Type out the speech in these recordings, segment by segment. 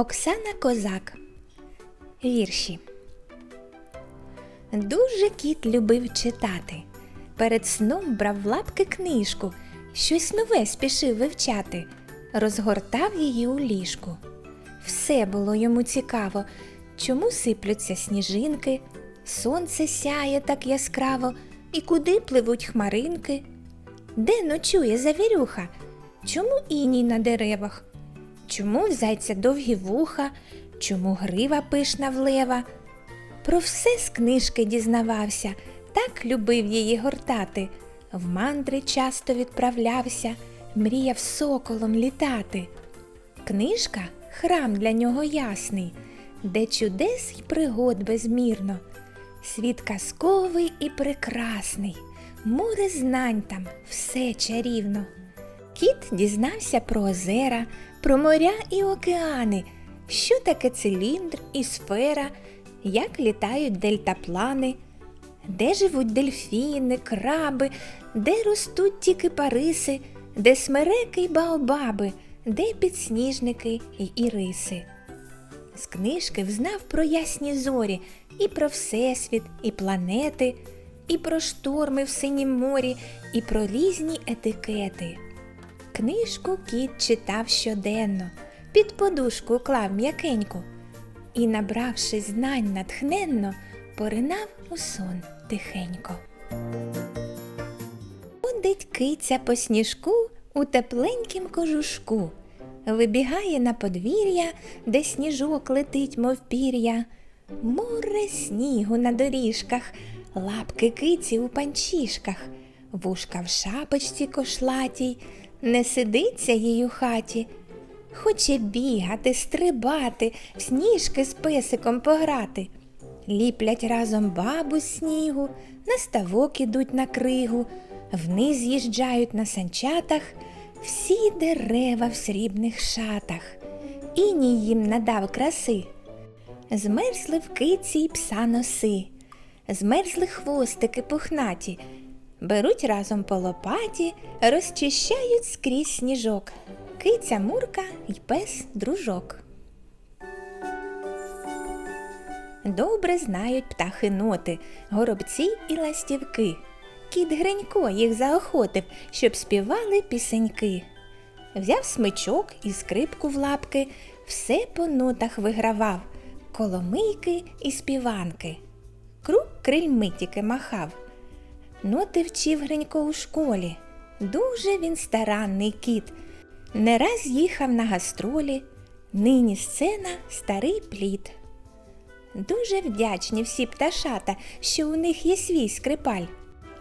Оксана Козак. Вірші. Дуже кіт любив читати. Перед сном брав в лапки книжку, щось нове спішив вивчати, розгортав її у ліжку. Все було йому цікаво, чому сиплються сніжинки, сонце сяє так яскраво, і куди пливуть хмаринки. Де ночує завірюха? Чому іній на деревах? Чому в зайця довгі вуха, чому грива пишна в лева? Про все з книжки дізнавався, так любив її гортати. В мандри часто відправлявся, мріяв соколом літати. Книжка храм для нього ясний, де чудес й пригод безмірно. Світ казковий і прекрасний, море знань там, все чарівно. Кіт дізнався про озера, про моря і океани, що таке циліндр і сфера, як літають дельтаплани, де живуть дельфіни, краби, де ростуть ті кипариси, де смереки й баобаби, де підсніжники й іриси. З книжки взнав про ясні зорі, і про Всесвіт, і планети, і про шторми в синім морі, і про різні етикети. Книжку кіт читав щоденно, під подушку клав м'якенько і, набравши знань натхненно, поринав у сон тихенько. Ходить киця по сніжку у тепленькім кожушку, вибігає на подвір'я, де сніжок летить, мов пір'я. Море снігу на доріжках, лапки киці у панчішках, вушка в шапочці кошлатій, не сидиться їй у хаті. Хоче бігати, стрибати, в сніжки з песиком пограти. Ліплять разом бабу з снігу, на ставок ідуть на кригу, вниз з'їжджають на санчатах, всі дерева в срібних шатах. Іній їм надав краси. Змерзли в киці й пса носи, змерзли хвостики пухнаті, беруть разом по лопаті, розчищають скрізь сніжок. Киця Мурка й пес дружок. Добре знають птахи ноти, горобці і ластівки. Кіт Гренько їх заохотив, щоб співали пісеньки. Взяв смичок і скрипку в лапки, все по нотах вигравав, коломийки і співанки. Круг крильми тільки махав. Ноти вчив Гренько у школі. Дуже він старанний кіт. Не раз їхав на гастролі, нині сцена старий плід. Дуже вдячні всі пташата, що у них є свій скрипаль.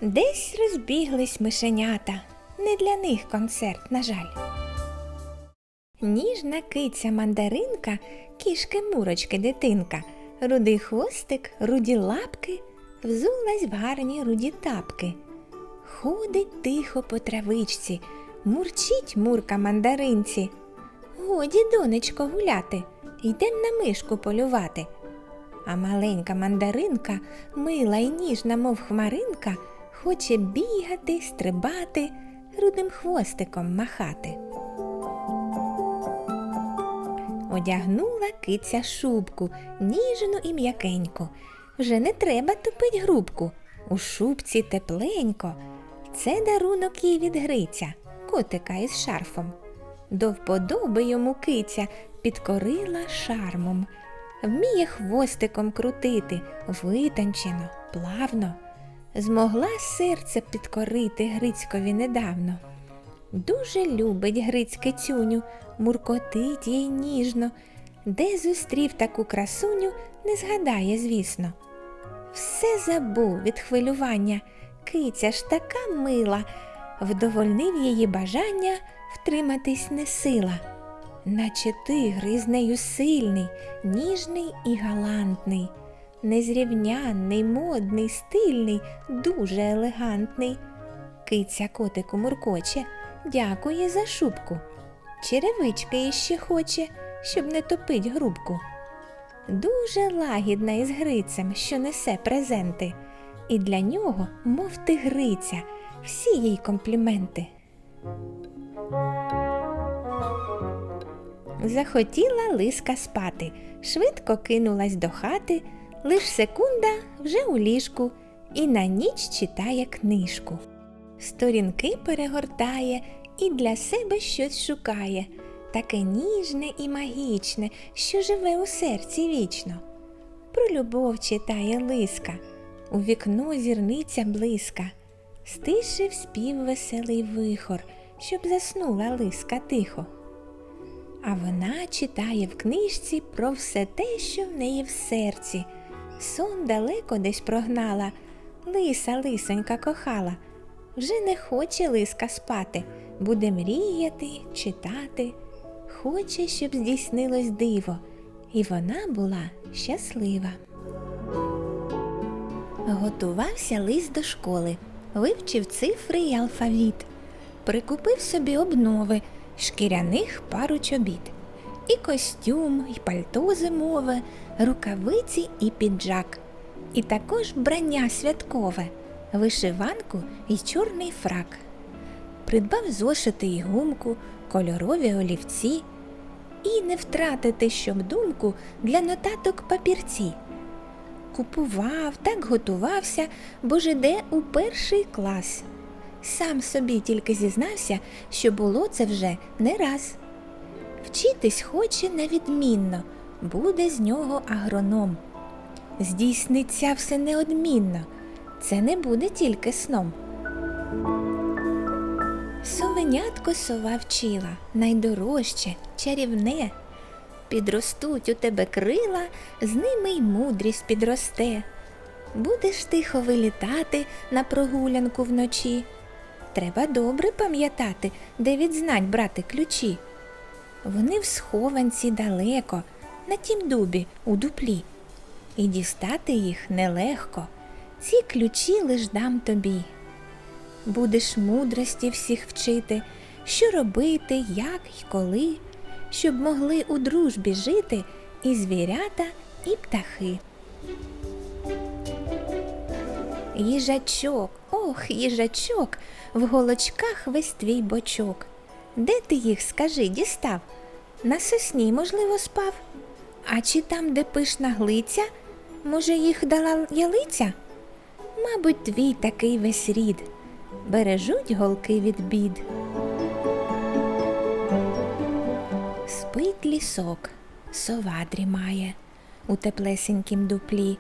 Десь розбіглись мишенята, не для них концерт, на жаль. Ніжна киця мандаринка, кішки мурочки дитинка, рудий хвостик, руді лапки, взулась в гарні руді тапки. Ходить тихо по травичці, мурчить мурка мандаринці. Годі, донечко, гуляти, йдем на мишку полювати. А маленька мандаринка, мила й ніжна, мов хмаринка, хоче бігати, стрибати, рудим хвостиком махати. Одягнула киця шубку, ніжну і м'якеньку. Вже не треба топить грубку. У шубці тепленько. Це дарунок їй від Гриця, котика із шарфом. До вподоби йому киця підкорила шармом. Вміє хвостиком крутити, витончено, плавно. Змогла серце підкорити Грицькові недавно. Дуже любить Гриць кицюню, муркотить їй ніжно, де зустрів таку красуню, не згадає, звісно. Все забув від хвилювання, киця ж така мила, вдовольнив її бажання втриматись не сила. Наче тигр із нею сильний, ніжний і галантний, незрівнянний, модний, стильний, дуже елегантний. Киця котику муркоче, дякує за шубку. Черевички іще хоче, щоб не топить грубку. Дуже лагідна із Грицем, що несе презенти, і для нього, мов тигриця, всі їй компліменти. Захотіла лиска спати, швидко кинулась до хати, лиш секунда вже у ліжку. І на ніч читає книжку. Сторінки перегортає і для себе щось шукає, таке ніжне і магічне, що живе у серці вічно. Про любов читає лиска, у вікно зірниця блиска, стишив спів веселий вихор, щоб заснула лиска тихо. А вона читає в книжці про все те, що в неї в серці. Сон далеко десь прогнала, лиса лисонька кохала. Вже не хоче лиска спати, буде мріяти, читати. Хоче, щоб здійснилось диво, і вона була щаслива. Готувався лис до школи, вивчив цифри й алфавіт, прикупив собі обнови, шкіряних пару чобіт, і костюм, і пальто зимове, рукавиці і піджак, і також брання святкове, вишиванку і чорний фрак. Придбав зошити й гумку, кольорові олівці, і не втратити, щоб думку для нотаток папірці. Купував, так готувався, бо ж іде у перший клас. Сам собі тільки зізнався, що було це вже не раз. Вчитись хоче невідмінно, буде з нього агроном. Здійсниться все неодмінно, це не буде тільки сном. Совенятко сова вчила, найдорожче, чарівне. Підростуть у тебе крила, з ними й мудрість підросте. Будеш тихо вилітати на прогулянку вночі. Треба добре пам'ятати, де від знань брати ключі. Вони в схованці далеко, на тім дубі у дуплі. І дістати їх нелегко. Ці ключі лиш дам тобі. Будеш мудрості всіх вчити, що робити, як і коли, щоб могли у дружбі жити і звірята, і птахи. Їжачок, ох, їжачок, в голочках весь твій бочок. Де ти їх, скажи, дістав? На сосні, можливо, спав? А чи там, де пишна глиця, може, їх дала ялиця? Мабуть, твій такий весь рід, бережуть голки від бід. Спить лісок, сова дрімає у теплесенькім дуплі,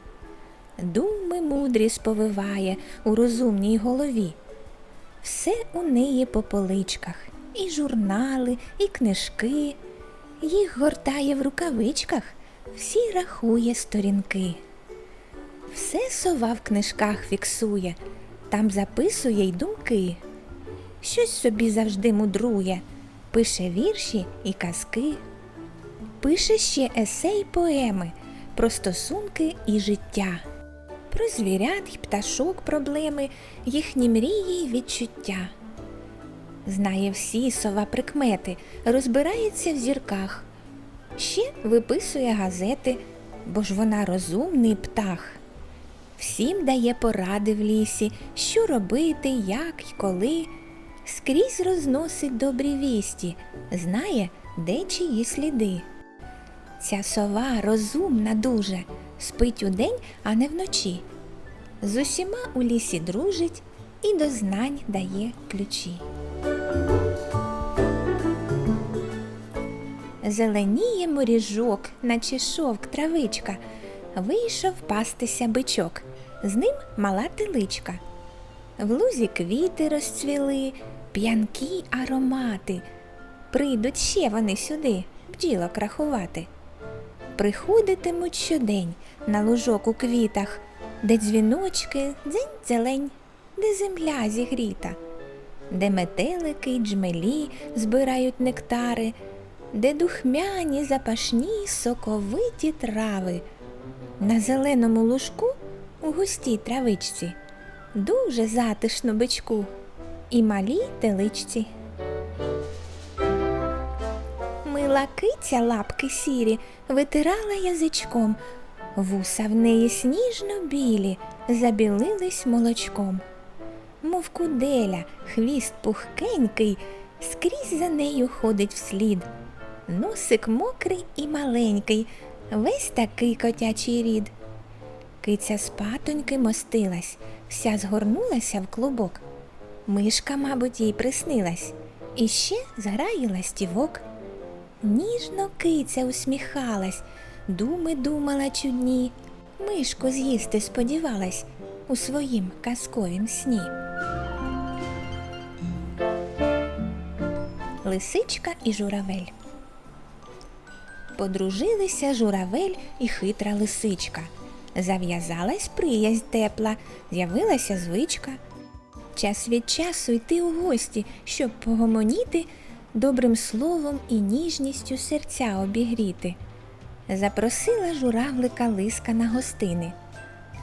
думи мудрі сповиває у розумній голові. Все у неї по поличках, і журнали, і книжки. Їх гортає в рукавичках, всі рахує сторінки. Все сова в книжках фіксує, там записує й думки. Щось собі завжди мудрує, пише вірші і казки. Пише ще есей поеми про стосунки і життя, про звірят й пташок проблеми, їхні мрії й відчуття. Знає всі сова прикмети, розбирається в зірках. Ще виписує газети, бо ж вона розумний птах. Всім дає поради в лісі, що робити, як й коли. Скрізь розносить добрі вісті, знає, де чиї сліди. Ця сова розумна дуже, спить удень, а не вночі. З усіма у лісі дружить і до знань дає ключі. Зеленіє моріжок, наче шовк травичка. Вийшов пастися бичок, з ним мала теличка. В лузі квіти розцвіли, п'янкі аромати. Прийдуть ще вони сюди, бджілок рахувати. Приходитимуть щодень на лужок у квітах, де дзвіночки дзень зелень, де земля зігріта, де метелики й джмелі збирають нектари, де духмяні запашні соковиті трави. На зеленому лужку у густій травичці дуже затишно бичку і малій теличці. Мила киця лапки сірі витирала язичком, вуса в неї сніжно білі, забілились молочком. Мов куделя, хвіст пухкенький, скрізь за нею ходить вслід. носик мокрий і маленький, весь такий котячий рід. Киця спатоньки мостилась, вся згорнулася в клубок. Мишка, мабуть, їй приснилась, і ще зграє ластівок. Ніжно киця усміхалась, думи думала чудні, мишку з'їсти сподівалась у своїм казковім сні. Лисичка і журавель. Подружилися журавель і хитра лисичка. Зав'язалась приязнь тепла, з'явилася звичка. Час від часу йти у гості, щоб погомоніти, добрим словом і ніжністю серця обігріти. Запросила журавлика лиска на гостини.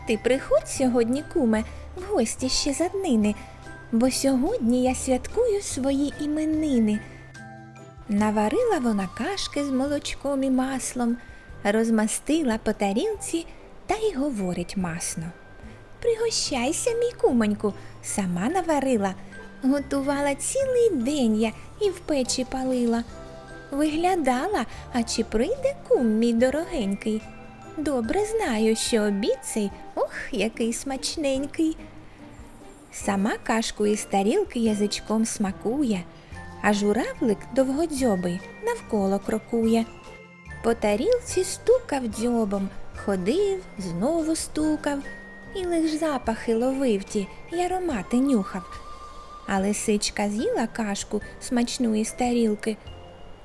Ти приходь сьогодні, куме, в гості ще за днини, бо сьогодні я святкую свої іменини. Наварила вона кашки з молочком і маслом, розмастила по тарілці та й говорить масно. Пригощайся, мій кумоньку, сама наварила, готувала цілий день я і в печі палила. Виглядала, а чи прийде кум мій дорогенький? Добре знаю, що обід цей, ох, який смачненький. Сама кашку із тарілки язичком смакує, а журавлик довгодзьобий навколо крокує. По тарілці стукав дзьобом, ходив, знову стукав, і лиш запахи ловив ті, й аромати нюхав. А лисичка з'їла кашку смачну із тарілки,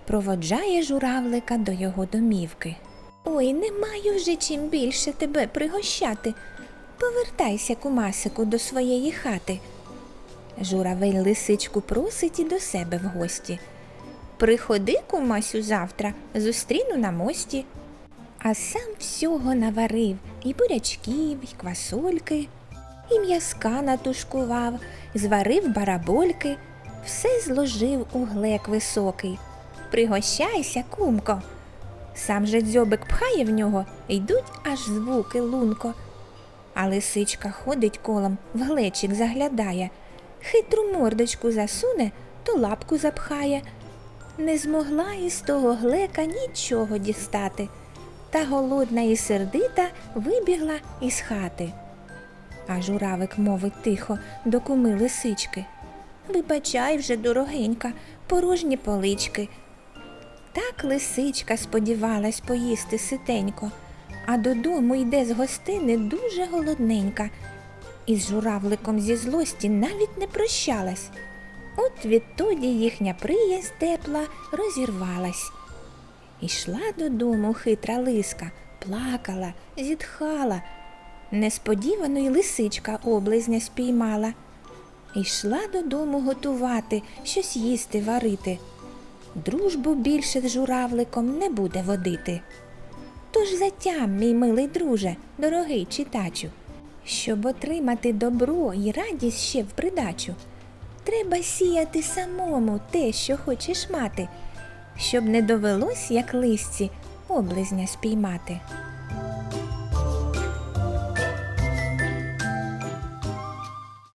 проводжає журавлика до його домівки. Ой, не маю вже чим більше тебе пригощати. Повертайся, кумасику, до своєї хати. Журавель лисичку просить і до себе в гості. Приходи, кумасю, завтра, зустріну на мості. А сам всього наварив і бурячків, і квасольки, і м'язка натушкував, зварив барабольки, все зложив у глек високий. Пригощайся, кумко. Сам же дзьобик пхає в нього, йдуть аж звуки лунко. А лисичка ходить колом, в глечик заглядає, хитру мордочку засуне, то лапку запхає. Не змогла із того глека нічого дістати, та голодна і сердита вибігла із хати. А журавик мовить тихо до куми лисички. Вибачай вже, дорогенька, порожні полички. Так лисичка сподівалась поїсти ситенько, а додому йде з гостини дуже голодненька. Із журавликом зі злості навіть не прощалась. От відтоді їхня приязнь тепла розірвалась. Ішла додому хитра лиска, плакала, зітхала. Несподівано й лисичка облизня спіймала. Ішла додому готувати, щось їсти варити. Дружбу більше з журавликом не буде водити. Тож затям, мій милий друже, дорогий читачу, щоб отримати добро і радість ще в придачу, треба сіяти самому те, що хочеш мати, щоб не довелось, як листі, облизня спіймати.